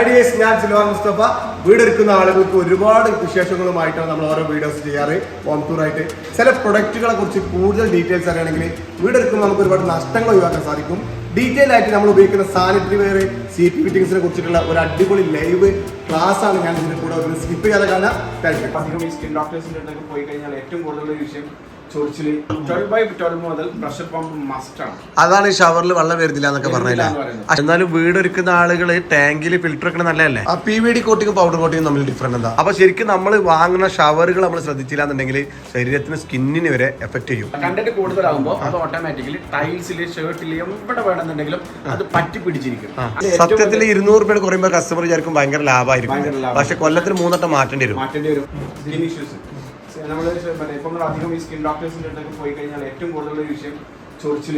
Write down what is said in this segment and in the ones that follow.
Ideas ഞാൻ Silvan Mustafa. വീടെടുക്കുന്ന ആളുകൾക്ക് ഒരുപാട് വിശേഷങ്ങളുമായിട്ടാണ് നമ്മൾ ഓരോ വീഡിയോസ് ചെയ്യാറ് ഹോം ടൂർ ആയിട്ട്. ചില പ്രൊഡക്റ്റുകളെ കുറിച്ച് കൂടുതൽ ഡീറ്റെയിൽസ് അറിയണമെങ്കിൽ വീടെടുക്കുമ്പോൾ നമുക്ക് ഒരുപാട് നഷ്ടങ്ങൾ ഒഴിവാക്കാൻ സാധിക്കും. ഡീറ്റെയിൽ ആയിട്ട് നമ്മൾ ഉപയോഗിക്കുന്ന സാനിറ്ററി വെയർ സി പി ഫിറ്റിംഗ്സിനെ കുറിച്ചിട്ടുള്ള ഒരു അടിപൊളി ലൈവ് ക്ലാസ് ആണ് ഞാൻ ഇതിന് കൂടെ സ്കിപ്പ് ചെയ്യാതെ കാണാൻ താങ്ക് യു അധികം ഈ സ്കിൻ അടുത്തൊക്കെ പോയി കഴിഞ്ഞാൽ ഏറ്റവും കൂടുതൽ വിഷയം ചൊറിച്ചിൽ ട്വൽവ് ബൈ ട്വൽവ് മുതൽ പ്രഷർ പമ്പ് മസ്റ്റ് ആണ്. അതാണ് ഈ ഷവറിൽ വെള്ളം വരുന്നില്ല എന്നൊക്കെ പറഞ്ഞില്ല. എന്നാലും വീട് ഒരുക്കുന്ന ആളുകൾ ടാങ്കിൽ ഫിൽറ്റർ ഒക്കെ നല്ലതല്ലേ? ആ പി വി ഡി കോട്ടിങ്ങും പൗഡർ കോട്ടിങ്ങും തമ്മിൽ ഡിഫറെന്റ് എന്താ? അപ്പൊ ശരിക്കും നമ്മൾ വാങ്ങുന്ന ഷവറുകൾ നമ്മൾ ശ്രദ്ധിച്ചില്ല എന്നുണ്ടെങ്കിൽ ശരീരത്തിന് സ്കിന്നിന് വരെ എഫക്ട് ചെയ്യും. കണ്ടന്റ് കൂടുതലാകുമ്പോൾ അത് ഓട്ടോമാറ്റിക്കലി ടൈൽസിൽ ഷർട്ടിൽ എവിടെ വേണമെന്നുണ്ടെങ്കിലും അത് പറ്റി പിടിച്ചിരിക്കും. സത്യത്തിൽ ഇരുന്നൂറ് രൂപയുടെ കുറയുമ്പോൾ കസ്റ്റമർ വിചാരിക്കും ഭയങ്കര ലാഭമായിരിക്കും. പക്ഷെ കൊല്ലത്തിന് മൂന്നെട്ടം മാറ്റേണ്ടി വരും. മാറ്റേണ്ടി വരും. നമ്മൾ ഇപ്പം നമ്മൾ അധികം ഈ സ്കിൻ ഡോക്ടേഴ്സിന്റെ അടുത്തൊക്കെ പോയി കഴിഞ്ഞാൽ ഏറ്റവും കൂടുതൽ ഒരു വിഷയം ചൊറിച്ചിൽ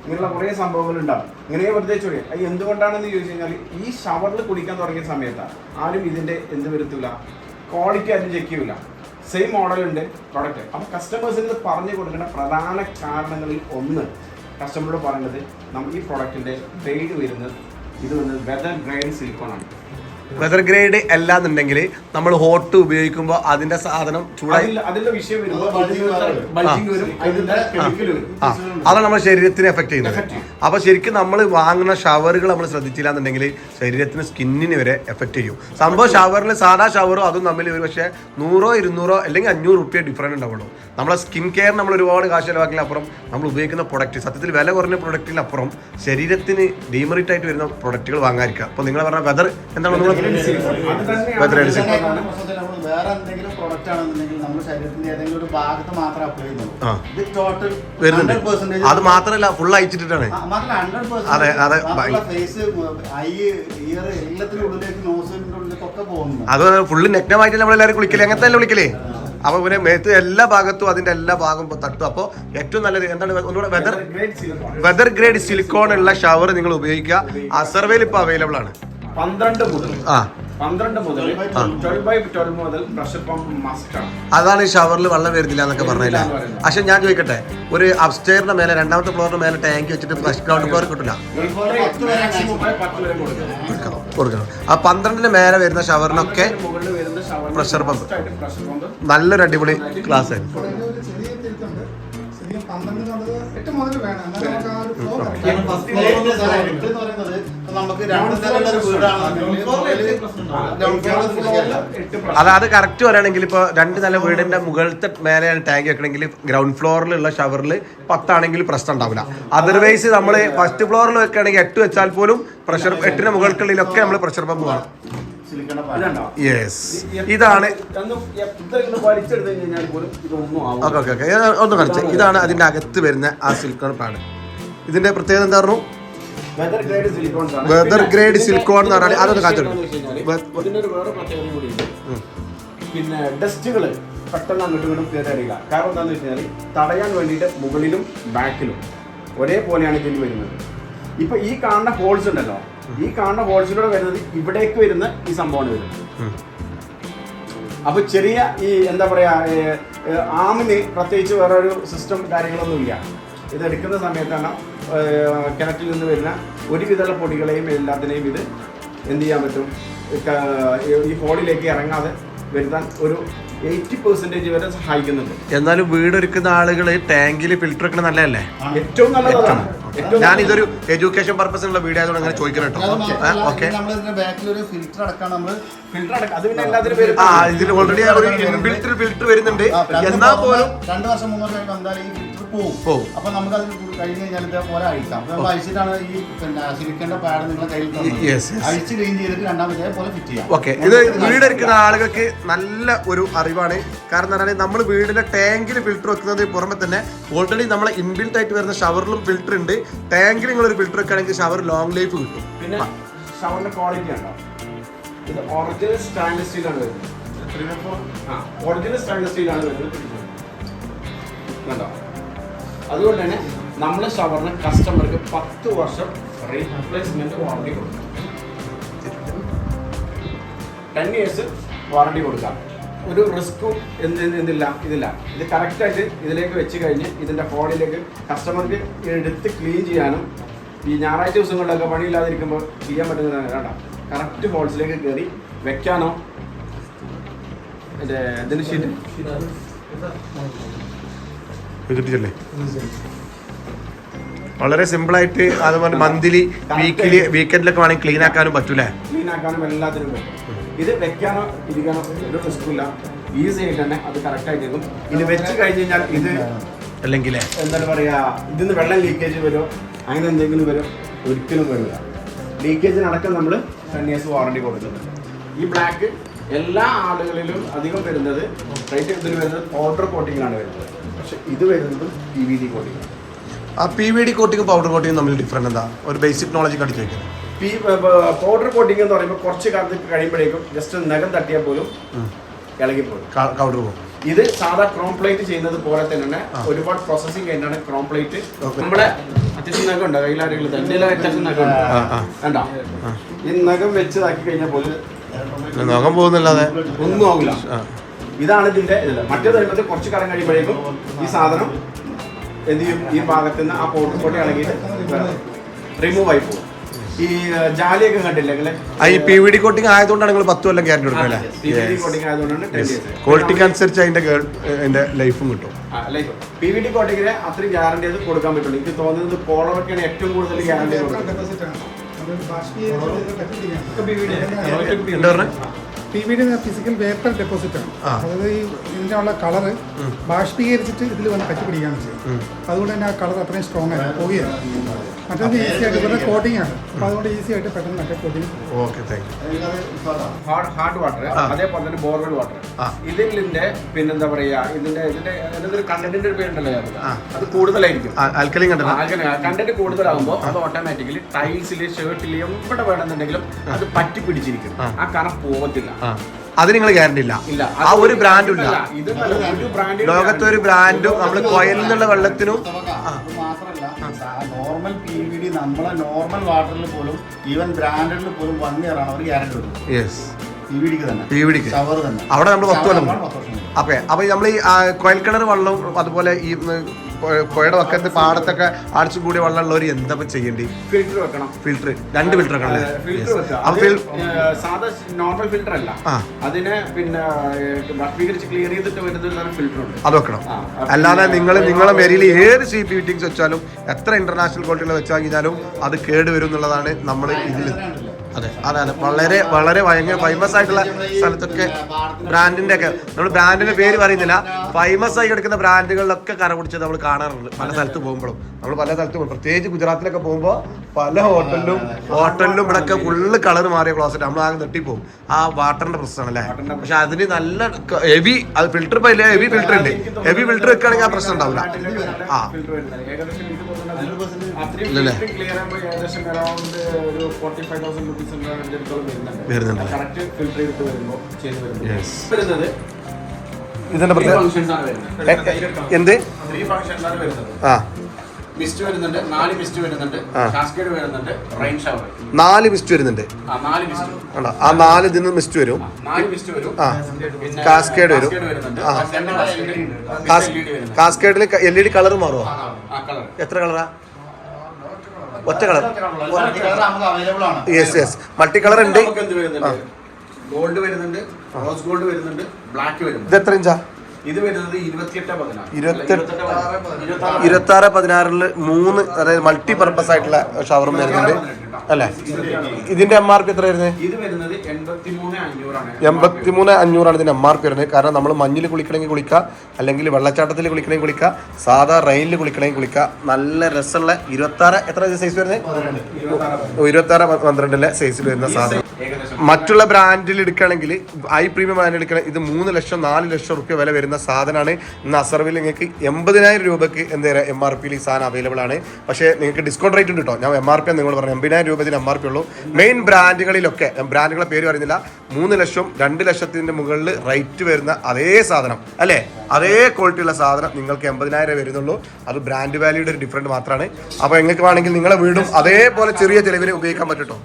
ഇങ്ങനെയുള്ള കുറേ സംഭവങ്ങൾ ഉണ്ടാവും ഇങ്ങനെ വെറുതെ ചൊറിയ. അത് എന്തുകൊണ്ടാണെന്ന് ചോദിച്ചു കഴിഞ്ഞാൽ ഈ ഷവറിൽ കുടിക്കാൻ തുടങ്ങിയ സമയത്താണ് ആരും ഇതിന്റെ എന്ത് വരുത്തില്ല ക്വാളിറ്റി ആരും ചെക്ക് ചെയ്യൂല. സെയിം മോഡലുണ്ട് പ്രോഡക്റ്റ് അപ്പൊ കസ്റ്റമേഴ്സിന് പറഞ്ഞു കൊടുക്കേണ്ട പ്രധാന കാരണങ്ങളിൽ ഒന്ന് കസ്റ്റമറോട് പറയുന്നത് നമ്മൾ ഈ പ്രൊഡക്റ്റിന്റെ ഗ്രേഡ് വരുന്നത് ഇത് വന്നത് വെതർ ഗ്രൈഡ് സിലിക്കോൺ ആണ്. വെതർ ഗ്രേഡ് അല്ല എന്നുണ്ടെങ്കിൽ നമ്മൾ ഹോട്ട് ഉപയോഗിക്കുമ്പോൾ അതിന്റെ സാധനം ചൂടായി. അതാണ് നമ്മുടെ ശരീരത്തിന് എഫക്ട് ചെയ്യുന്നത്. അപ്പോൾ അപ്പൊ ശരിക്കും നമ്മൾ വാങ്ങുന്ന ഷവറുകൾ നമ്മൾ ശ്രദ്ധിച്ചില്ല എന്നുണ്ടെങ്കിൽ ശരീരത്തിന് സ്കിന്നിന് വരെ എഫക്ട് ചെയ്യും. സംഭവം ഷവറിൽ സാധാ ഷവറോ അതും തമ്മിൽ ഒരു പക്ഷേ നൂറോ ഇരുന്നൂറോ അല്ലെങ്കിൽ അഞ്ഞൂറ് റുപ്യ ഡിഫറന്റ് ഉണ്ടാവുള്ളൂ. നമ്മളെ സ്കിൻ കെയർ നമ്മൾ ഒരുപാട് കാശ് ചിലവാക്കിയ അപ്പുറം നമ്മൾ ഉപയോഗിക്കുന്ന പ്രൊഡക്റ്റ് സത്യത്തിൽ വില കുറഞ്ഞ പ്രൊഡക്റ്റിനപ്പുറം ശരീരത്തിന് ഡീമറിറ്റ് ആയിട്ട് വരുന്ന പ്രൊഡക്റ്റുകൾ വാങ്ങാതിരിക്കുക. അപ്പോൾ നിങ്ങൾ പറഞ്ഞ വെതർ എന്താണ് നിങ്ങൾ വേറെ എന്തെങ്കിലും പ്രൊഡക്റ്റ് ആണെന്നുണ്ടെങ്കിൽ നമ്മുടെ ശരീരത്തിന്റെ ഏതെങ്കിലും ഒരു ഭാഗത്ത് മാത്രമേ അപ്ലൈ ചെയ്യുന്നുള്ളൂ. ഇത് ടോട്ടൽ വരുന്നുണ്ട്. അത് മാത്രമല്ല ഫുൾ ഹൺഡ്രഡ് അതെ, അതെ. ഫേസ് ഐ ഇയർ എല്ലാത്തിനും ഉള്ളിലേക്ക് നോസിന്റെ ഉള്ളിലേക്കൊക്കെ പോകുന്നു അത് ഫുള്ള് നെഗ്നമായിട്ട് നമ്മൾ എല്ലാരും കുളിക്കലേ? അങ്ങനത്തെ അല്ലേ വിളിക്കലേ അപ്പൊ പിന്നെ മേത്ത് എല്ലാ ഭാഗത്തും അതിന്റെ എല്ലാ ഭാഗവും തട്ടും. അപ്പോൾ ഏറ്റവും നല്ലത് എന്താണ്? ഒന്നുകൂടെ weather weather weather grade silicone ഉള്ള ഷവർ നിങ്ങൾ ഉപയോഗിക്കുക. അസർവേൽ ഇപ്പൊ അവൈലബിൾ ആണ്. പന്ത്രണ്ട് മുതൽ. ആ. പന്ത്രണ്ട് മുതൽ ട്വൽവ് ബൈ ട്വൽവ് മുതൽ പ്രഷർ പമ്പ് അതാണ് ഈ ഷവറിൽ വെള്ളം വരുന്നില്ല എന്നൊക്കെ പറഞ്ഞില്ല? പക്ഷെ ഞാൻ ചോദിക്കട്ടെ ഒരു അപ്സ്റ്റെയറിന്റെ മേലെ രണ്ടാമത്തെ ഫ്ലോറിന്റെ മേലെ ടാങ്ക് വെച്ചിട്ട് ഫസ്റ്റ് ഗ്രൗണ്ട് ഫ്ലോർ കിട്ടില്ല കൊടുക്കണം. ആ പന്ത്രണ്ടിന് മേലെ വരുന്ന ഷവറിനൊക്കെ പ്രഷർ പമ്പ് നല്ലൊരു അടിപൊളി ക്ലാസ് ആയിരുന്നു. പന്ത്രണ്ട് എട്ട് മുതൽ വേണം. നമുക്ക് ഇപ്പൊ രണ്ട് നിലയുള്ള ഒരു വീടാണെന്നുണ്ടെങ്കിൽ മുകളിൽ ground floor ൽ ശ്രദ്ധിക്കാറില്ല. അത് അത് കറക്റ്റ് പറയുകയാണെങ്കിൽ ഇപ്പോൾ രണ്ട് നില വീടിന്റെ മുകളിലത്തെ മേലെയാണ് ടാങ്ക് വെക്കണമെങ്കിൽ ഗ്രൗണ്ട് ഫ്ലോറിലുള്ള ഷവറിൽ പത്താണെങ്കിൽ പ്രശ്നം ഉണ്ടാവില്ല. അതർവൈസ് നമ്മൾ ഫസ്റ്റ് ഫ്ലോറിൽ വെക്കുകയാണെങ്കിൽ എട്ട് വെച്ചാൽ പോലും പ്രഷർ എട്ടിന് മുകൾക്കുള്ളിലൊക്കെ നമ്മൾ പ്രഷർ പമ്പ് വേണം? യെസ് ഇതാണ്. Okay okay okay. ഒന്ന് കാണിച്ചേ ഇതാണ് അതിന്റെ അകത്ത് വരുന്ന ആ സിലിക്കോൺ പാഡ് ഇതിന്റെ പ്രത്യേകത എന്താ പറഞ്ഞു? വെതർ ഗ്രേഡ് സിലിക്കോൺ എന്ന് പറഞ്ഞാൽ അതൊന്ന് ഉണ്ട്. പിന്നെ ഡസ്റ്റുകൾ പെട്ടെന്ന് അങ്ങോട്ടും ഇങ്ങോട്ടും കയറി അറിയില്ല കാരണം എന്താണെന്ന് വെച്ച് കഴിഞ്ഞാൽ തടയാൻ വേണ്ടിയിട്ട് മുകളിലും ബാക്കിലും ഒരേപോലെയാണ് ഇതിൽ വരുന്നത്. ഇപ്പൊ ഈ കാണുന്ന ഹോൾസ് ഉണ്ടല്ലോ ഈ കാണുന്ന ഹോൾസിലൂടെ വരുന്നത് ഇവിടേക്ക് വരുന്ന ഈ സംഭവമാണ് വരുന്നത്. അപ്പൊ ചെറിയ ഈ എന്താ പറയാ ആമിന് പ്രത്യേകിച്ച് വേറൊരു സിസ്റ്റം കാര്യങ്ങളൊന്നുമില്ല. ഇത് എടുക്കുന്ന സമയത്താണ് കിണറ്റിൽ നിന്ന് വരുന്ന ഒരുവിധമുള്ള പൊടികളെയും എല്ലാത്തിനെയും ഇത് എന്ത് ചെയ്യാൻ പറ്റും? ഈ ഹോളിലേക്ക് ഇറങ്ങാതെ വരുത്താൻ ഒരു എയ്റ്റി പെർസെന്റേജ് വരെ സഹായിക്കുന്നുണ്ട്. എന്നാലും വീടൊരുക്കുന്ന ആളുകൾ ടാങ്കിൽ ഫിൽറ്റർ ഒക്കെ നല്ലതല്ലേ? ഏറ്റവും നല്ലതാണ്. ഞാൻ. ഇതൊരു എഡ്യൂക്കേഷൻ പർപ്പസിനുള്ള വീഡിയോ ആയതുകൊണ്ട് അങ്ങനെ ചോദിക്കണം കേട്ടോ. ഓക്കെ. ഒരു ഫിൽറ്റർ ഇതിൽ ഓൾറെഡി ഒരു ഇൻബിൽറ്റ് ഫിൽറ്റർ വരുന്നുണ്ട്. എന്നാ എന്നാൽ പോലും രണ്ട് വർഷം മൂന്ന് വർഷം പോകും. അപ്പൊ നമുക്ക് അത് കഴിഞ്ഞ് കഴിഞ്ഞാൽ ഇതേപോലെ അഴിക്കാം. അപ്പൊ നമ്മൾ അഴിച്ചിട്ടാണ് ഈ പിന്നെ സിലിക്കന്റെ പാഡ് നിങ്ങളെ കയ്യിൽ തന്നത്. Yes, yes. അഴിച്ച് ക്ലീൻ ചെയ്തിട്ട് രണ്ടാമത് ഇതേപോലെ ഫിറ്റ് ചെയ്യാം. ഓക്കെ ഇത് വീടെടുക്കുന്ന ആളുകൾക്ക് നല്ല ഒരു അറിവാണ്. കാരണം എന്ന് പറഞ്ഞാൽ നമ്മൾ വീടിന്റെ ടാങ്കിൽ ഫിൽറ്റർ വെക്കുന്നത് പുറമെ തന്നെ ഓൾറെഡി നമ്മളെ ഇൻബിൽറ്റ് ആയിട്ട് വരുന്ന ഷവറിലും ഫിൽറ്റർ ഉണ്ട്. ടാങ്കിൽ നിങ്ങൾ ഒരു ഫിൽറ്റർ വെക്കുകയാണെങ്കിൽ ഷവർ ലോങ് ലൈഫ് കിട്ടും. പിന്നെ ഷവറിന്റെ ക്വാളിറ്റി ഉണ്ടോ ഇത് ഒറിജിനൽ സ്റ്റാൻഡേർഡ് സ്റ്റീലാണ് വരുന്നത്. ആ ഒറിജിനൽ സ്റ്റാൻഡേർഡ് സ്റ്റീലാണ് വരുന്നത്. കണ്ടോ? അതുകൊണ്ട് തന്നെ നമ്മൾ ഷവറിന് കസ്റ്റമർക്ക് പത്ത് വർഷം റീപ്ലേസ്മെന്റ് വാറണ്ടി കൊടുക്കും. ടെൻ ഇയേഴ്സ് വാറണ്ടി കൊടുക്കാം. ഒരു റിസ്ക്കും എന്ത് എന്തില്ല ഇതില്ല ഇത് കറക്റ്റായിട്ട് ഇതിലേക്ക് വെച്ച് കഴിഞ്ഞ് ഇതിന്റെ ഫോണിലേക്ക് കസ്റ്റമർക്ക് എടുത്ത് ക്ലീൻ ചെയ്യാനും ഈ ഞായറാഴ്ച ദിവസങ്ങളിലൊക്കെ പണിയില്ലാതിരിക്കുമ്പോൾ ചെയ്യാൻ പറ്റുന്നതാണ് വേണ്ട കറക്റ്റ് ഫോൾസിലേക്ക് കയറി വെക്കാനോ? ഇതിന് ഷീറ്റ് ഇത് വളരെ സിമ്പിൾ ആയിട്ട് അതുപോലെ മന്ത്ലി വീക്കിലി വീക്കെൻഡിലൊക്കെ വേണമെങ്കിൽ ക്ലീൻ ആക്കാനും പറ്റൂലേ? ക്ലീൻ ആക്കാനും എല്ലാത്തിനും ഇത് വെക്കാനോ ഇരിക്കാനോ ഒരു റിസ്ക്കില്ല ഈസി ആയിട്ട് തന്നെ അത് കറക്റ്റ് ആയിട്ട് ഇത് വെച്ച് കഴിഞ്ഞ് കഴിഞ്ഞാൽ ഇത് അല്ലെങ്കിൽ എന്താണ് പറയാ ഇതിന്ന് വെള്ളം ലീക്കേജ് വരുമോ അങ്ങനെ എന്തെങ്കിലും വരും? ഒരിക്കലും വരില്ല. ലീക്കേജിനടക്കം നമ്മൾ ടെൻ ഇയേഴ്സ് വാറണ്ടി കൊടുക്കുന്നുണ്ട് ഈ ബ്ലാക്ക് എല്ലാ ആളുകളിലും അധികം വരുന്നത് റേറ്റ് ഇതിൽ വരുന്നത് പൗഡർ കോട്ടിങ്ങിലാണ് വരുന്നത്. പക്ഷെ ഇത് വരുന്നത് പി വി ഡി കോട്ടിങ് ആ പി വി ഡി കോട്ടിങ്ങും പൗഡർ കോട്ടിങ്ങും തമ്മിൽ ഡിഫറന്റ് എന്താ? ഒരു ബേസിക് നോളജ് കടിച്ചു വയ്ക്കുന്നത് പി പൗഡർ കോട്ടിംഗ് എന്ന് പറയുമ്പോൾ കുറച്ച് കാലത്ത് കഴിയുമ്പോഴേക്കും ജസ്റ്റ് നഖം തട്ടിയാൽ പോലും ഇളകിപ്പോകും കൗഡർ പോകും. ഇത് സാധാ ക്രോം പ്ലേറ്റ് ചെയ്യുന്നത് പോലെ തന്നെ ഒരുപാട് പ്രോസസ്സിംഗ് കഴിഞ്ഞാണ് ക്രോം പ്ലേറ്റ് നമ്മളെ അത്യാവശ്യം നഖം ഉണ്ട്? കയ്യിലാരെങ്കിലും തന്നെ. അത്യാവശ്യം നഖം ഉണ്ട്? ആ. ഈ നഖം വെച്ചതാക്കി കഴിഞ്ഞാൽ പോലും പോകുന്നില്ലാതെ. ഒന്നും ആവില്ല. ഇതാണ് ഇതിന്റെ ഇതില്ല മറ്റേ കഴിയുമ്പോൾ കുറച്ച് കാലം കഴിയുമ്പോഴേക്കും ഈ സാധനം എന്ത് ചെയ്യും? ഈ ഭാഗത്ത് നിന്ന് ആ പോട്ടും കൂടെ ഇളകിയിട്ട് റിമൂവ് ആയി പോകും. ഈ ജാലിയൊക്കെ കണ്ടില്ലേ നിങ്ങൾ? ആ ഈ പി വി ഡി കോട്ടിങ് ആയതുകൊണ്ടാണ് നിങ്ങൾ പത്ത് കൊല്ലം ഗ്യാരണ്ടി കൊടുക്കുന്നത് ക്വാളിറ്റിക്ക് അനുസരിച്ച് അതിന്റെ അതിന്റെ ലൈഫും കിട്ടും. പി വി ഡി കോട്ടിങ്ങിന് അത്രയും ഗ്യാരണ്ടി അത് കൊടുക്കാൻ പറ്റുള്ളൂ. എനിക്ക് തോന്നുന്നത് പോളറൊക്കെയാണ് ഏറ്റവും കൂടുതൽ ഗ്യാരണ്ടി കൊടുക്കുന്നത്. എന്താ പറഞ്ഞത് P V D physical vapour deposit ആണ്. അതായത് ഈ ഇതിനുള്ള കളറ് ബാഷ്പീകരിച്ചിട്ട് ഇതിൽ വന്ന് പറ്റി പിടിക്കുകയാണ് ചെയ്യുന്നത് അതുകൊണ്ട് തന്നെ ആ കളർ അത്രയും സ്ട്രോങ് ആയി പോവുകയാണ്. മറ്റേത് ഈസി ആയിട്ട് ഇവരുടെ കോട്ടിംഗ് ആണ്. അപ്പോൾ അതുകൊണ്ട് ഈസി ആയിട്ട് പെട്ടെന്ന് മറ്റേ coating okay thank you hard hard water അതേപോലെ തന്നെ ബോർവെൽ വാട്ടർ ഇതിന്റെ പിന്നെന്താ പറയാ ഇതിന്റെ ഇതിന്റെ ഇതിന്റെ ഒരു കണ്ടന്റിന്റെ പേരുണ്ടല്ലോ അതിനകത്ത്. ആ. അത് കൂടുതലായിരിക്കും. ആൽക്കലിൻ കണ്ടല്ലോ കണ്ടന്റ് കൂടുതലാകുമ്പോൾ അത് ഓട്ടോമാറ്റിക്കലി ടൈൽസിൽ ഷർട്ടിൽ എവിടെ വേണമെന്നുണ്ടെങ്കിലും അത് പറ്റി പിടിച്ചിരിക്കും ആ. കറ പോകത്തില്ല അത് നിങ്ങൾ ഗ്യാരണ്ടി ഇല്ല. ആ ഒരു ബ്രാൻഡും ഇല്ല. ലോകത്തെ ഒരു ബ്രാൻഡും നമ്മൾ കോയലിൽ നിന്നുള്ള വെള്ളത്തിനും നോർമൽ പി വി ഡി നമ്മളെ നോർമൽ വാട്ടറിൽ പോലും ഈവൻ ബ്രാൻഡഡിൽ പോലും വൺ ഇയർ ആണ് അവർ ഗ്യാരണ്ടി കൊടുക്കുന്നത്. യെസ് അവിടെ നമ്മൾ പത്ത് കൊല്ലം. അപ്പൊ അപ്പൊ നമ്മൾ ഈ കോയൽ കിണർ വെള്ളവും അതുപോലെ ഈ പുഴയുടെ വക്കത്ത് പാടത്തൊക്കെ അടിച്ചു കൂടിയ വെള്ളം ഉള്ളവർ എന്താ ചെയ്യേണ്ടി? ഫിൽറ്റർ വെക്കണം. ഫിൽറ്റർ രണ്ട് ഫിൽറ്റർ വെക്കണം അല്ലേ? സാധാ നോർമൽ ഫിൽറ്റർ അല്ല. അതിനെ പിന്നെ ക്ലിയർ ചെയ്തിട്ട് വരുന്ന ഫിൽറ്റർ ഉണ്ട്. അത് വെക്കണം. അല്ലാതെ നിങ്ങൾ നിങ്ങളെ മെരിയിൽ ഏത് സി പി ഫിറ്റിംഗ്സ് വെച്ചാലും എത്ര ഇന്റർനാഷണൽ ക്വാളിറ്റികൾ വെച്ചാൽ കഴിഞ്ഞാലും അത് കേട് വരും എന്നുള്ളതാണ് നമ്മൾ ഇതിൽ അതെ അതെ അതെ വളരെ വളരെ ഭയങ്കര ഫേമസ് ആയിട്ടുള്ള സ്ഥലത്തൊക്കെ ബ്രാൻഡിന്റെ ഒക്കെ. നമ്മൾ ബ്രാൻഡിന്റെ പേര് പറയുന്നില്ല. ഫേമസ് ആയി കിടക്കുന്ന ബ്രാൻഡുകളിലൊക്കെ കറ കുടിച്ചത് നമ്മൾ കാണാറുണ്ട്. പല സ്ഥലത്ത് പോകുമ്പോഴും. നമ്മൾ പല സ്ഥലത്ത് പോകും. പ്രത്യേകിച്ച് ഗുജറാത്തിലൊക്കെ പോകുമ്പോൾ പല ഹോട്ടലിലും ഹോട്ടലിലും ഇവിടെയൊക്കെ ഫുള്ള് കളർ മാറിയ ക്ലോസറ്റ് നമ്മൾ ആകെ നെട്ടിപ്പോവും ആ വാട്ടറിന്റെ പ്രശ്നമാണ് അല്ലേ പക്ഷെ അതിന് നല്ല ഹെവി അത് ഫിൽറ്റർ ഇപ്പൊ ഹെവി ഫിൽറ്റർ ഉണ്ട് ഹെവി ഫിൽറ്റർ വെക്കുകയാണെങ്കിൽ ആ പ്രശ്നം ഉണ്ടാവില്ല. ആ. വരുന്നുണ്ട്. ഇതിന്റെ എന്ത്? ആ. മിസ്റ്റ് വരുന്നുണ്ട് നാല് മിസ്റ്റ് വരുന്നുണ്ട് ആ. കാസ്കേഡ് വരുന്നുണ്ട് റെയിൻ ഷവർ നാല് മിസ്റ്റ് വരുന്നുണ്ട്. ആ നാല് മിസ്റ്റ് കണ്ടോ ആ നാല് ഇതിൽ മിസ്റ്റ് വരും. നാല് മിസ്റ്റ് വരും. ആ. കാസ്കേഡ് വരും. ആ. കാസ്കേഡിൽ എൽ ഇ ഡി കളർ മാറുമോ ആ കളർ എത്ര കളറാ? ഒറ്റ colour. Yes yes multi colour ഉണ്ട്. ഗോൾഡ് വരുന്നുണ്ട്? റോസ് ഗോൾഡ് വരുന്നുണ്ട് ബ്ലാക്ക് വരുന്നുണ്ട് ഇത് എത്ര ഇഞ്ചാ ഇത് വരുന്നത് ഇരുപത്തി ആറ് പതിനാറിൽ മൂന്ന് അതായത് മൾട്ടി പർപ്പസ് ആയിട്ടുള്ള ഷവറും വരുന്നുണ്ട്. അല്ലേ? ഇതിന്റെ എം ആർ പി എത്ര വരുന്നത് ഇത് വരുന്നത് എൺപത്തി മൂന്ന് അഞ്ഞൂറാണ് ഇതിന്റെ എം ആർ പി വരുന്നത്. കാരണം നമ്മൾ മഞ്ഞിൽ കുളിക്കണമെങ്കിൽ കുളിക്കുക അല്ലെങ്കിൽ വെള്ളച്ചാട്ടത്തിൽ കുളിക്കണമെങ്കിൽ കുളിക്കുക സാധാ റെയിനിൽ കുളിക്കണമെങ്കിൽ കുളിക്കുക നല്ല രസമുള്ള ഇരുപത്തി ആറ് എത്ര സൈസ് വരുന്നത് ഇരുപത്തി ആറ് പന്ത്രണ്ടിലെ സൈസിൽ വരുന്ന സാധനം. മറ്റുള്ള ബ്രാൻഡിൽ എടുക്കുകയാണെങ്കിൽ ഐ പ്രീമിയം ബ്രാൻഡ് എടുക്കണം ഇത് മൂന്ന് ലക്ഷം നാല് ലക്ഷം റുപ്യ വില വരുന്ന സാധനമാണ്. ഇന്ന് അസർവിൽ നിങ്ങൾക്ക് എൺപതിനായിരം രൂപയ്ക്ക് എന്താ എം ആർ പിയിൽ ഈ സാധനം അവൈലബിൾ ആണ്. പക്ഷേ നിങ്ങൾക്ക് ഡിസ്കൗണ്ട് റേറ്റ് ഉണ്ട് കേട്ടോ ഞാൻ എം ആർ പി നിങ്ങൾ പറഞ്ഞു എൺപതിനായിരം രൂപ എം ആർ പി ഉള്ളൂ. മെയിൻ ബ്രാൻഡുകളിലൊക്കെ ബ്രാൻഡുകളുടെ പേര് പറയുന്നില്ല. മൂന്ന് ലക്ഷം രണ്ട് ലക്ഷത്തിന്റെ മുകളിൽ റേറ്റ് വരുന്ന അതേ സാധനം അല്ലേ? അതേ ക്വാളിറ്റി ഉള്ള സാധനം നിങ്ങൾക്ക് എൺപതിനായിരം വരുന്നുള്ളൂ. അത് ബ്രാൻഡ് വാല്യൂടെ ഒരു ഡിഫറന്റ് മാത്രമാണ്. അപ്പോൾ നിങ്ങൾക്ക് വേണമെങ്കിൽ നിങ്ങളെ വീടും അതേപോലെ ചെറിയ ചിലവിന് ഉപയോഗിക്കാൻ പറ്റട്ടോ?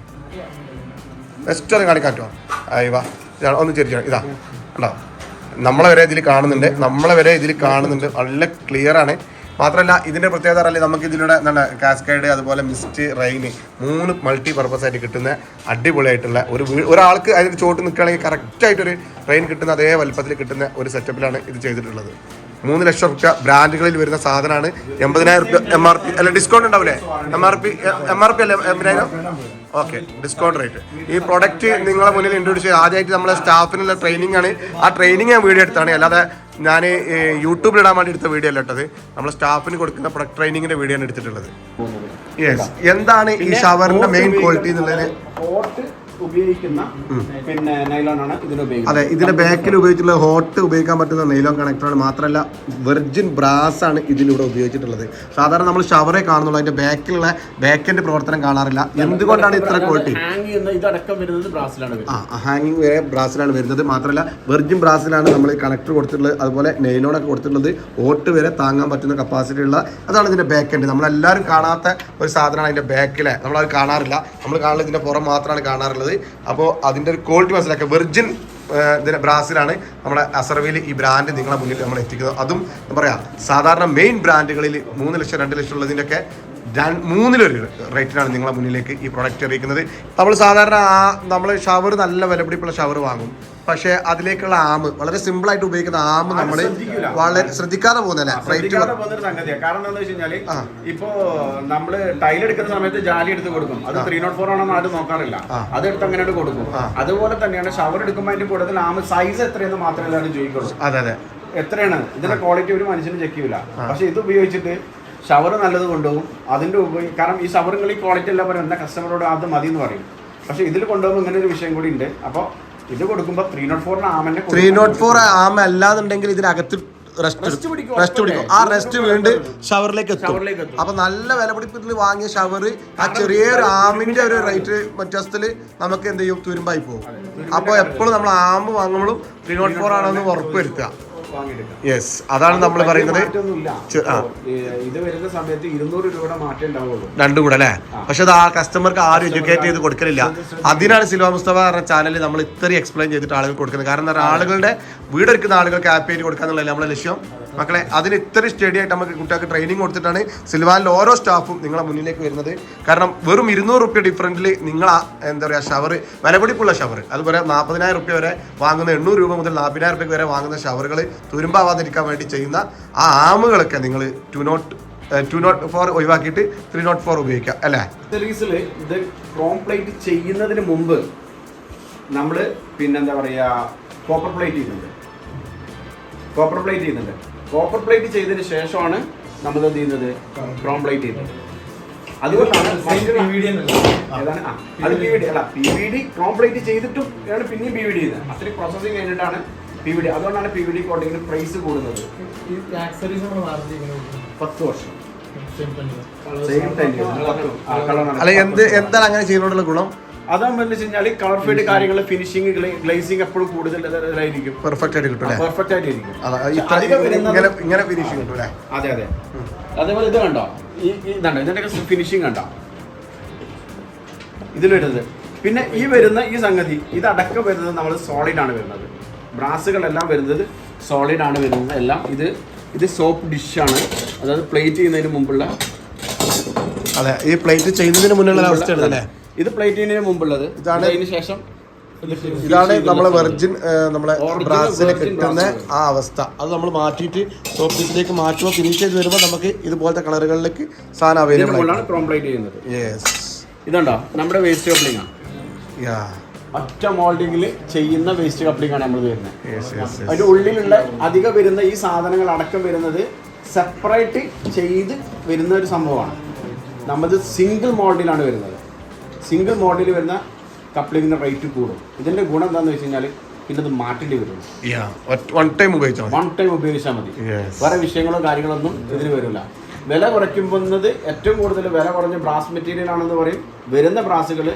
ബെസ്റ്റ് ഒന്ന് കാണിക്കാൻ പറ്റുമോ ഒന്ന് ചെറിയ ഇതാ. ഉണ്ടോ നമ്മളെ വരെ ഇതിൽ കാണുന്നുണ്ട്. നമ്മളെ വരെ ഇതിൽ കാണുന്നുണ്ട്. നല്ല ക്ലിയർ ആണ്. മാത്രമല്ല ഇതിന്റെ പ്രത്യേകത അറിയില്ല നമുക്ക് ഇതിലൂടെ എന്താണ് കാസ്കേഡ് അതുപോലെ മിസ്റ്റ് റെയിൻ മൂന്ന് മൾട്ടി പർപ്പസ് ആയിട്ട് കിട്ടുന്ന അടിപൊളിയായിട്ടുള്ള ഒരു ഒരാൾക്ക് അതിന് ചോട്ട് നിൽക്കുകയാണെങ്കിൽ കറക്റ്റായിട്ടൊരു റെയിൻ കിട്ടുന്ന അതേ വലുപ്പത്തിൽ കിട്ടുന്ന ഒരു സെറ്റപ്പിലാണ് ഇത് ചെയ്തിട്ടുള്ളത്. മൂന്ന് ലക്ഷം റുപ്യ ബ്രാൻഡുകളിൽ വരുന്ന സാധനമാണ് എൺപതിനായിരം റുപ്യ എം ആർ പി അല്ല ഡിസ്കൗണ്ട് ഉണ്ടാവില്ലേ M R P M R P അല്ലേ എൺപതിനായിരം ഓക്കെ ഡിസ്കൗണ്ട് റേറ്റ് ഈ പ്രൊഡക്റ്റ് നിങ്ങളെ മുന്നിൽ ഇൻട്രോഡ്യൂസ് ചെയ്ത് ആദ്യമായിട്ട് നമ്മളെ സ്റ്റാഫിനുള്ള ട്രെയിനിങ് ആണ്. ആ ട്രെയിനിങ് ഞാൻ വീഡിയോ എടുത്താണ്. അല്ലാതെ ഞാൻ യൂട്യൂബിൽ ഇടാൻ വേണ്ടി എടുത്ത വീഡിയോ അല്ല ഇട്ടത്. നമ്മളെ സ്റ്റാഫിന് കൊടുക്കുന്ന പ്രൊഡക്റ്റ് ട്രെയിനിങ്ങിന്റെ വീഡിയോ ആണ് എടുത്തിട്ടുള്ളത്. യെസ് എന്താണ് ഈ ഷവറിന്റെ മെയിൻ ക്വാളിറ്റി എന്നുള്ളതിന് ഹോട്ട് ഉപയോഗിക്കുന്ന പിന്നെ നൈലോൺ ആണ് ഇതിന് ഉപയോഗിക്കുന്നത്. അതെ ഇതിന്റെ ബാക്കിൽ ഉപയോഗിച്ചിട്ടുള്ള ഹോട്ട് ഉപയോഗിക്കാൻ പറ്റുന്ന നൈലോൺ കണക്ടറാണ് മാത്രമല്ല വെർജിൻ ബ്രാസ് ആണ് ഇതിലൂടെ ഉപയോഗിച്ചിട്ടുള്ളത്. സാധാരണ നമ്മൾ ഷവറെ കാണുന്നുള്ളൂ. അതിന്റെ ബാക്കിലുള്ള ബാക്കിന്റെ പ്രവർത്തനം കാണാറില്ല. എന്തുകൊണ്ടാണ് ഇത്ര ക്വാളിറ്റി ഇതടക്കം വരുന്നത് ബ്രാസിലാണ് ആ ഹാങ്ങിങ് വരെ ബ്രാസിലാണ് വരുന്നത്. മാത്രമല്ല വെർജിൻ ബ്രാസിലാണ് നമ്മൾ കണക്ടർ കൊടുത്തിട്ടുള്ളത്. അതുപോലെ നെയിലോൺ ഒക്കെ കൊടുത്തിട്ടുള്ളത്. ഓട്ട് വരെ താങ്ങാൻ പറ്റുന്ന കപ്പാസിറ്റി ഉള്ള അതാണ് ഇതിന്റെ ബാക്ക് എൻഡ് നമ്മളെല്ലാവരും കാണാത്ത ഒരു സാധനമാണ് അതിന്റെ ബാക്കിലെ നമ്മളത് കാണാറില്ല. നമ്മൾ കാണുന്നത് ഇതിന്റെ പുറം മാത്രമാണ് കാണാറുള്ളത്. അപ്പോൾ അതിന്റെ ഒരു ക്വാളിറ്റി മനസ്സിലാക്കുക. വെർജിൻ ഇതിന്റെ ബ്രാസിലാണ് നമ്മുടെ അസർവയിൽ ഈ ബ്രാൻഡ് നിങ്ങളെ മുന്നിൽ നമ്മൾ എത്തിക്കുന്നത് അതും പറയാ സാധാരണ മെയിൻ ബ്രാൻഡുകളിൽ മൂന്ന് ലക്ഷം രണ്ട് ലക്ഷം ഉള്ളതിന്റെയൊക്കെ മൂന്നിലൊരു റേറ്റിനാണ് നിങ്ങളെ മുന്നിലേക്ക് ഈ പ്രൊഡക്റ്റ് അറിയിക്കുന്നത് നമ്മൾ സാധാരണ ആ നമ്മൾ ഷവർ നല്ല വിലപിടിപ്പുള്ള ഷവർ വാങ്ങും. പക്ഷേ അതിലേക്കുള്ള ആമ് വളരെ സിമ്പിൾ ആയിട്ട് ഉപയോഗിക്കുന്ന ആമ് നമ്മൾ. വളരെ ശ്രദ്ധിക്കാതെ പോകുന്നതല്ല റേറ്റ് കാരണം എന്താണെന്ന് വെച്ച് കഴിഞ്ഞാൽ ഇപ്പോ നമ്മൾ ടൈൽ എടുക്കുന്ന സമയത്ത് ജാലി എടുത്ത് കൊടുക്കും. അത് ത്രീ നോട്ട് ഫോർ ആണെന്ന് ആരും നോക്കാറില്ല. അത് എടുത്ത് അങ്ങനെ കൊടുക്കും. അതുപോലെ തന്നെയാണ് ഷവർ എടുക്കുമ്പോൾ അതിന്റെ കൂടുതൽ ആമ് സൈസ് എത്രയെന്ന് മാത്രമേ എല്ലാവരും ചോദിക്കുള്ളൂ. അതെ അതെ. എത്രയാണ്? ഇതിന്റെ ക്വാളിറ്റി ഒരു മനുഷ്യന് ചെക്ക് ചെയ്യൂല. പക്ഷെ ഇത് ഉപയോഗിച്ചിട്ട് ഷവർ നല്ലത് കൊണ്ടുപോകും. അതിന്റെ ഉപയോഗം കാരണം ഈ ഷവറുകൾ ഈ ക്വാളിറ്റി എല്ലാം പറയും എന്നാൽ കസ്റ്റമറോട് അത് മതി എന്ന് പറയും. പക്ഷേ ഇതിൽ കൊണ്ടുപോകുമ്പോൾ ഇങ്ങനെ ഒരു വിഷയം കൂടി ഉണ്ട്. അപ്പോൾ ഇത് കൊടുക്കുമ്പോൾ ത്രീ നോട്ട് ഫോറിന് ആമന്നെ ത്രീ നോട്ട് ഫോർ ആമ അല്ലാന്നുണ്ടെങ്കിൽ ഇതിനകത്ത് റെസ്റ്റ് പിടിക്കും, റെസ്റ്റ് പിടിക്കും. ആ റെസ്റ്റ് വീണ്ടും ഷവറിലേക്ക് എത്തും. അപ്പൊ നല്ല വിലപിടിപ്പത്തിൽ വാങ്ങിയ ഷവർ ആ ചെറിയൊരു ആമിന്റെ ഒരു റേറ്റ് വ്യത്യാസത്തിൽ നമുക്ക് എന്ത് ചെയ്യും? തുരുമ്പായി പോകും. അപ്പോൾ എപ്പോഴും നമ്മൾ ആമ്പ് വാങ്ങുമ്പോഴും ത്രീ നോട്ട് ഫോർ ആണെന്ന് ഉറപ്പ് വരുത്തുക യെസ് അതാണ് നമ്മൾ പറയുന്നത്. ഇത് വരുന്ന സമയത്ത് ഇരുന്നൂറ് രൂപയുടെ മാറ്റം ഉണ്ടാവുള്ളൂ. രണ്ടും കൂടെ അല്ലേ? പക്ഷെ അത് ആ കസ്റ്റമർക്ക് ആരും എഡ്യൂക്കേറ്റ് ചെയ്ത് കൊടുക്കലില്ല. അതിനാണ് സിൽവ മുസ്തഫ പറഞ്ഞ ചാനലിൽ നമ്മൾ ഇത്രയും എക്സ്പ്ലെയിൻ ചെയ്തിട്ട് ആളുകൾ കൊടുക്കുന്നത്. കാരണം എന്താ പറയുക ആളുകളുടെ വീടെടുക്കുന്ന ആളുകൾക്ക് ഹാപ്പി ആയിട്ട് കൊടുക്കുക എന്നുള്ളതല്ലേ നമ്മുടെ ലക്ഷ്യം? മക്കളെ അതിന് ഇത്രയും സ്റ്റഡി ആയിട്ട് നമുക്ക് കുട്ടികൾക്ക് ട്രെയിനിങ് കൊടുത്തിട്ടാണ് സിൽവാനിലെ ഓരോ സ്റ്റാഫും നിങ്ങളെ മുന്നിലേക്ക് വരുന്നത്. കാരണം വെറും ഇരുന്നൂറ് റുപ്യ ഡിഫറന്റിൽ നിങ്ങൾ എന്താ പറയുക ഷവർ വിലപിടിപ്പുള്ള ഷവർ അതുപോലെ നാൽപ്പതിനായിരം റുപ്യ വരെ വാങ്ങുന്ന എണ്ണൂറ് രൂപ മുതൽ നാൽപ്പതിനായിരം റുപ്യ വരെ വാങ്ങുന്ന ഷവറുകൾ തുരുമ്പാവാതിരിക്കാൻ വേണ്ടി ചെയ്യുന്ന ആ ആമുകളൊക്കെ നിങ്ങൾ two note two note four ഒഴിവാക്കിയിട്ട് ത്രീ നോട്ട് ഫോർ ഉപയോഗിക്കാം അല്ലേ? ആക്സറീസിൽ ഇത് ക്രോം പ്ലേറ്റ് ചെയ്യുന്നതിന് മുമ്പ് നമ്മൾ പിന്നെന്താ പറയുക കോപ്പർ പ്ലേറ്റ് ചെയ്യുന്നുണ്ട്. കോപ്പർ പ്ലേറ്റ് ചെയ്യുന്നുണ്ട്. കോപ്പർ പ്ലേറ്റ് ചെയ്തതിന് ശേഷമാണ് നമ്മൾ എന്ത് ചെയ്യുന്നത്? ക്രോം പ്ലേറ്റ് ചെയ്യുന്നത്. അതുകൊണ്ടാണ് അത് പി വി ഡി അല്ല P V D chrome plate ചെയ്തിട്ടും ആണ് പിന്നെയും പി വി ഡി ചെയ്യുന്നത്. അത്രയും പ്രോസസ്സിങ് കഴിഞ്ഞിട്ടാണ് പി വി ഡി അതുകൊണ്ടാണ് പി വി ഡി കോട്ടിങ്ങിന് പ്രൈസ് കൂടുന്നത്. പത്ത് വർഷം. അല്ല എന്ത് എന്താണ് അങ്ങനെ ചെയ്യുന്നുള്ള ഗുണം? അതാകുമ്പോൾ എന്ന് വെച്ച് കഴിഞ്ഞാൽ കളർ ഫീഡ് കാര്യങ്ങൾ ഫിനിഷിംഗ് ഗ്ലേസിംഗ് എപ്പോഴും കൂടുതൽ ഇതായിരിക്കും. പെർഫെക്റ്റ് ആയിട്ട് കിട്ടും പെർഫെക്റ്റ് ആയിട്ടിരിക്കും ഇങ്ങനെ കിട്ടും അതെ അതെ. അതേപോലെ ഇത് കണ്ടോ? ഈ ഈ ഇതുണ്ടോ? ഇതിന്റെ ഫിനിഷിംഗ് കണ്ടോ? ഇതിൽ വരുന്നത്. പിന്നെ ഈ വരുന്ന ഈ സംഗതി ഇതടക്കം വരുന്നത് നമ്മൾ സോളിഡ് ആണ് വരുന്നത്. ബ്രാസുകളെല്ലാം വരുന്നത് സോളിഡ് ആണ് വരുന്നത്. എല്ലാം ഇത് ഇത് സോപ്പ് ഡിഷാണ് അതായത് പ്ലേറ്റ് ചെയ്യുന്നതിന് മുമ്പുള്ള അതെ ഈ പ്ലേറ്റ് ചെയ്യുന്നതിന് മുന്നുള്ള അവസ്ഥയാണ് അല്ലേ ഇത് പ്ലേറ്റിന് മുമ്പുള്ളത്. ഇതാണ് അതിന് ശേഷം ഇതാണ് നമ്മളെ. വെർജിൻ നമ്മളെ ബ്രാസിന് ബ്രാസിൽ കിട്ടുന്ന ആ അവസ്ഥ. അത് നമ്മൾ മാറ്റിയിട്ട് ടോപ്പിസിലേക്ക് പീസിലേക്ക് മാറ്റുമ്പോൾ ഫിനിഷ് ചെയ്ത് വരുമ്പോൾ നമുക്ക് ഇതുപോലത്തെ കളറുകളിലേക്ക് സാധനം അവൈലബിൾ ആണ് ക്രോം പ്ലേറ്റ് ചെയ്യുന്നത്. യെസ് ഇതുണ്ടോ? നമ്മുടെ വേസ്റ്റ് കപ്ലിംഗ് ആണ് യാ ഒറ്റ മോൾഡിങ്ങിൽ ചെയ്യുന്ന വേസ്റ്റ് കപ്ലിംഗ് ആണ് നമ്മൾ വരുന്നത്. അതിന്റെ അതിന്റെ ഉള്ളിലുള്ള അധികം വരുന്ന ഈ സാധനങ്ങൾ അടക്കം വരുന്നത് സെപ്പറേറ്റ് ചെയ്ത് വരുന്ന ഒരു സംഭവമാണ്. നമ്മൾ സിംഗിൾ മോൾഡിലാണ് വരുന്നത്. സിംഗിൾ മോഡലിൽ വരുന്ന കപ്ലിങ്ങിന്റെ റേറ്റ് കൂടും. ഇതിന്റെ ഗുണം എന്താണെന്ന് വെച്ച് കഴിഞ്ഞാൽ പിന്നെ അത് മാറ്റേണ്ടി വരും വൺ ടൈം ഉപയോഗിച്ചാൽ മതി. വൺ ടൈം ഉപയോഗിച്ചാൽ മതി. വേറെ വിഷയങ്ങളോ കാര്യങ്ങളൊന്നും ഇതിന് വരില്ല. വില കുറയ്ക്കുമ്പോൾ ഏറ്റവും കൂടുതൽ വില കുറഞ്ഞ ബ്രാസ് മെറ്റീരിയൽ ആണെന്ന് പറയും. വരുന്ന ബ്രാസുകൾ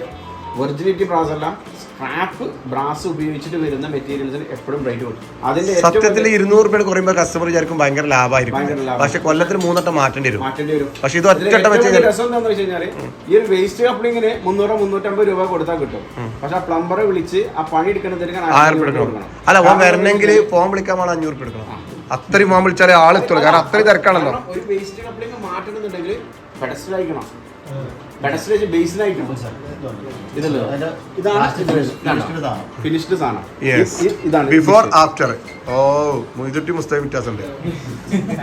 ഒറിജിനിറ്റി ബ്രാസ് എല്ലാം സ്ക്രാപ്പ് ബ്രാസ് ഉപയോഗിച്ചിട്ട് വരുന്ന മെറ്റീരിയൽസിന് എപ്പോഴും റേറ്റ് കൊടുക്കും. അതിന്റെ സത്യത്തിൽ ഇരുന്നൂറ് രൂപ കുറയുമ്പോൾ കസ്റ്റമർ വിചാരിക്കും ഭയങ്കര ലാഭമായിരിക്കും. പക്ഷെ കൊല്ലത്തിൽ മൂന്നട്ടം മാറ്റേണ്ടി വരും. മാറ്റേണ്ടി വരും. പക്ഷെ ഇത് ഒറ്റട്ടം വെച്ച് കഴിഞ്ഞാൽ രസം എന്താണെന്ന് വെച്ച് കഴിഞ്ഞാൽ ഈ ഒരു വേസ്റ്റ് കപ്ലിങ്ങിന് മുന്നൂറോ മുന്നൂറ്റമ്പത് രൂപ കൊടുത്താൽ കിട്ടും. പക്ഷെ ആ പ്ലംബറെ വിളിച്ച് ആ പണി എടുക്കണതിന് ആയിരം എടുക്കണം അല്ല ഓൻ വരണമെങ്കിൽ ഫോൺ വിളിക്കാൻ വേണം അഞ്ഞൂറ് രൂപ എടുക്കണം അത്രയും ഫോൺ വിളിച്ചാലേ ആളെത്തുള്ളൂ. കാരണം അത്രയും തിരക്കാണല്ലോ. ഒരു വേസ്റ്റ് കപ്ലിംഗ് മാറ്റണമെന്നുണ്ടെങ്കിൽ പെഡസ്റ്റൽ പെഡസ്റ്റൽ ബേസിലായിക്കണം ഇതല്ലോ? ഇതാണ് ഫിനിഷ്ഡ് സാധനം. ഇതാണ്. ബിഫോർ ആഫ്റ്റർ ഓ മൊയ്തുട്ടി മുസ്തഫ വ്യത്യാസമുണ്ട്.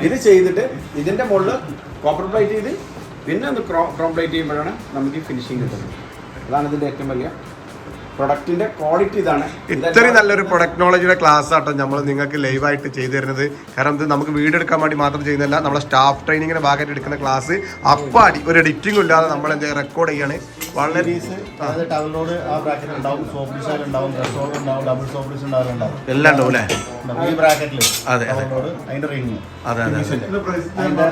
ഇത് ചെയ്തിട്ട് ഇതിന്റെ മുകളിൽ കോപ്പർ പ്ലേറ്റ് ചെയ്ത് പിന്നെ ഒന്ന് ക്രോം പ്ലേറ്റ് ചെയ്യുമ്പോഴാണ് നമുക്ക് ഈ ഫിനിഷിങ് കിട്ടുന്നത്. അതാണ് ഇതിന്റെ ഏറ്റവും വലിയ പ്രൊഡക്റ്റിന്റെ ക്വാളിറ്റി ഇതാണ്. ഇത്രയും നല്ലൊരു പ്രൊഡക്റ്റോളജിയുടെ ക്ലാസ് ആട്ടോ നമ്മൾ നിങ്ങൾക്ക് ലൈവായിട്ട് ചെയ്തു തരുന്നത്. കാരണം ഇത് നമുക്ക് വീഡിയോ എടുക്കാൻ വേണ്ടി മാത്രം ചെയ്യുന്നില്ല നമ്മളെ സ്റ്റാഫ് ട്രെയിനിങ്ങിന്റെ ഭാഗമായിട്ട് എടുക്കുന്ന ക്ലാസ്. അപ്പാടി ഒരു എഡിറ്റിംഗ് ഇല്ലാതെ നമ്മൾ എന്താ റെക്കോർഡ് ചെയ്യാണ്. വളരെ അതായത് ആ ബ്രാക്കറ്റ് ഉണ്ടാവും സോപ്പ് ഡിഷാൽ ഉണ്ടാവും ഡ്രസ് റോഡ് ഉണ്ടാവും ഡബിൾ സോപ്പ് ഡിഷ് ഉണ്ടാവും എല്ലാം ഉണ്ടാവും. അല്ലേ? ഈ ബ്രാക്കറ്റിൽ അതെ, അതെ. അതിന്റെ അതെ അതെ അതിന്റെ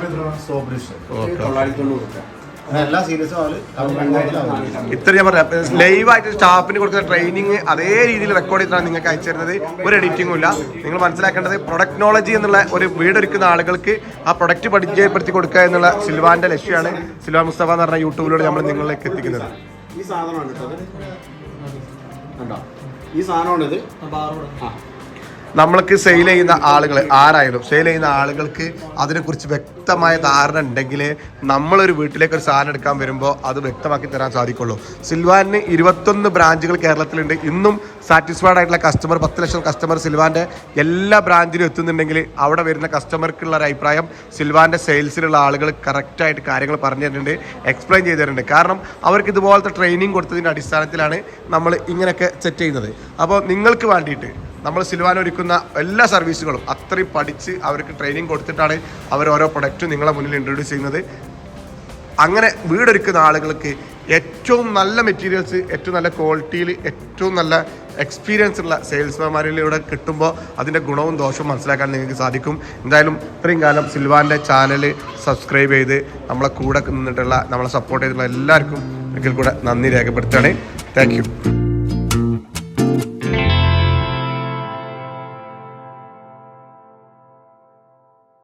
സോപ്പ് ഡിഷ് തൊള്ളായിരത്തി തൊണ്ണൂറ് രൂപ അങ്ങനെ എല്ലാ സീരീസും അവർ അവർ ഇത്ര ഞാൻ പറയാം ലൈവായിട്ട് സ്റ്റാഫിന് കൊടുക്കുന്ന ട്രെയിനിങ് അതേ രീതിയിൽ റെക്കോർഡ് ചെയ്തിട്ടാണ് നിങ്ങൾക്ക് അയച്ചു തരുന്നത്. ഒരു എഡിറ്റിംഗും ഇല്ല. നിങ്ങൾ മനസ്സിലാക്കേണ്ടത് പ്രൊഡക്റ്റോളജി എന്നുള്ള ഒരു വീടൊരുക്കുന്ന ആളുകൾക്ക് ആ പ്രൊഡക്റ്റ് പരിചയപ്പെടുത്തി കൊടുക്കുക എന്നുള്ള സിൽവാന്റെ ലക്ഷ്യമാണ്. സിൽവാൻ മുസ്തഫ എന്ന് പറഞ്ഞ യൂട്യൂബിലൂടെ നമ്മൾ നിങ്ങളിലേക്ക് എത്തിക്കുന്നത്. ഈ സാധനമാണ് ഈ സാധനമാണിത്. ആ. നമ്മൾക്ക് സെയിൽ ചെയ്യുന്ന ആളുകൾ ആരായാലും സെയിൽ ചെയ്യുന്ന ആളുകൾക്ക് അതിനെക്കുറിച്ച് വ്യക്തമായ ധാരണ ഉണ്ടെങ്കിൽ നമ്മളൊരു വീട്ടിലേക്ക് ഒരു സാധനം എടുക്കാൻ വരുമ്പോൾ അത് വ്യക്തമാക്കി തരാൻ സാധിക്കുള്ളൂ. സിൽവാനിന് ഇരുപത്തൊന്ന് ബ്രാഞ്ചുകൾ കേരളത്തിലുണ്ട്. ഇന്നും സാറ്റിസ്ഫൈഡ് ആയിട്ടുള്ള കസ്റ്റമർ പത്ത് ലക്ഷം കസ്റ്റമർ സിൽവാന്റെ എല്ലാ ബ്രാഞ്ചിലും എത്തുന്നുണ്ടെങ്കിൽ അവിടെ വരുന്ന കസ്റ്റമർക്കുള്ള ഒരു അഭിപ്രായം സിൽവാന്റെ സെയിൽസിലുള്ള ആളുകൾ കറക്റ്റായിട്ട് കാര്യങ്ങൾ പറഞ്ഞു തരുന്നുണ്ട് എക്സ്പ്ലെയിൻ ചെയ്തു തരുന്നുണ്ട് കാരണം അവർക്ക് ഇതുപോലത്തെ ട്രെയിനിങ് കൊടുത്തതിന്റെ അടിസ്ഥാനത്തിലാണ് നമ്മൾ ഇങ്ങനെയൊക്കെ സെറ്റ് ചെയ്യുന്നത്. അപ്പോൾ നിങ്ങൾക്ക് വേണ്ടിയിട്ട് നമ്മൾ സിൽവാൻ ഒരുക്കുന്ന എല്ലാ സർവീസുകളും അത്രയും പഠിച്ച് അവർക്ക് ട്രെയിനിങ് കൊടുത്തിട്ടാണ് അവർ ഓരോ പ്രൊഡക്റ്റും നിങ്ങളെ മുന്നിൽ ഇൻട്രൊഡ്യൂസ് ചെയ്യുന്നത്. അങ്ങനെ വീടൊരുക്കുന്ന ആളുകൾക്ക് ഏറ്റവും നല്ല മെറ്റീരിയൽസ് ഏറ്റവും നല്ല ക്വാളിറ്റിയിൽ ഏറ്റവും നല്ല എക്സ്പീരിയൻസ് ഉള്ള സെയിൽസ്മാൻമാരിലൂടെ കിട്ടുമ്പോൾ അതിന്റെ ഗുണവും ദോഷവും മനസ്സിലാക്കാൻ നിങ്ങൾക്ക് സാധിക്കും. എന്തായാലും ഇത്രയും കാലം സിൽവാന്റെ ചാനൽ സബ്സ്ക്രൈബ് ചെയ്ത് നമ്മളെ കൂടെ നിന്നിട്ടുള്ള നമ്മളെ സപ്പോർട്ട് ചെയ്തിട്ടുള്ള എല്ലാവർക്കും ഒരിക്കൽ കൂടെ നന്ദി രേഖപ്പെടുത്തുകയാണ്. താങ്ക്